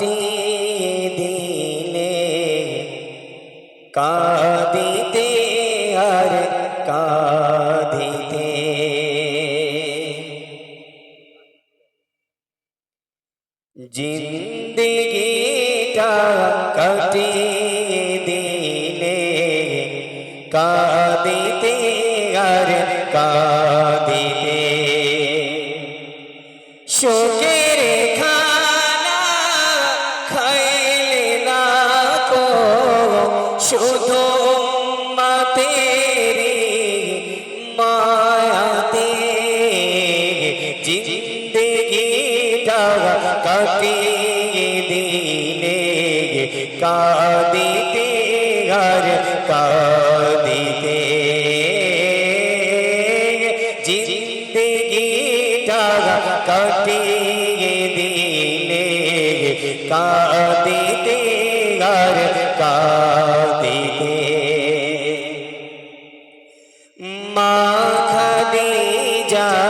কাটিয়ে দিলে। কাঁদিতে আর কাঁদিতে। জিন্দিগিটা কাটিয়ে দিলে। কাঁদিতে আর কাঁদিতে। শুধু মাতেরি মায়াতে জিন্দগিটা কাটিয়ে দিলে কাঁদিতে আর কাঁদিতে জিন্দগিটা কাটিয়ে দিলে কাঁদিতে আর কাঁদিতে जा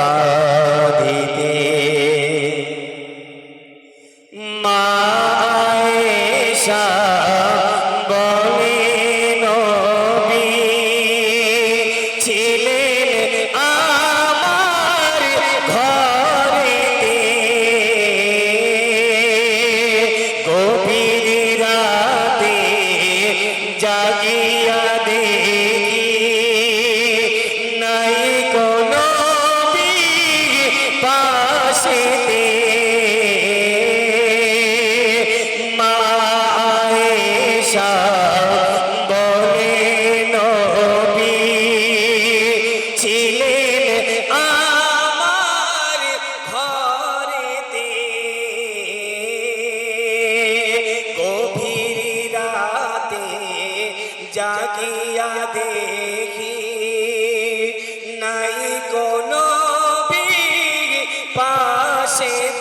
আর জাগিয়া দেখি নাই কোনো পাশেতে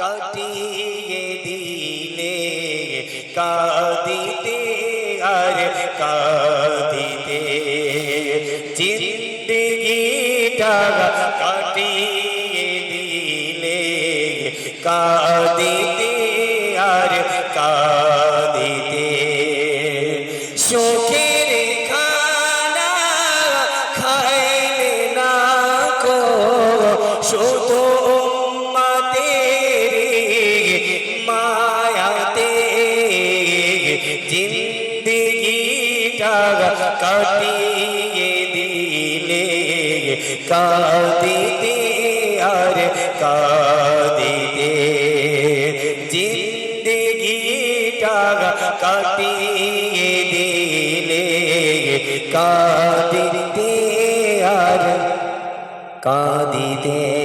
কাটিয়ে দিলে কাঁদিতে আর কাঁদিতে। জিন্দগিটা কাটিয়ে দিলে কাঁদিতে আর কাঁদিতে। সুখের খানা খাইলে না কো, শুধু কাঁদিতে আর কাঁদিতে জিন্দগিটা কাটিয়ে দিলে কাঁদিতে আর কাঁদিতে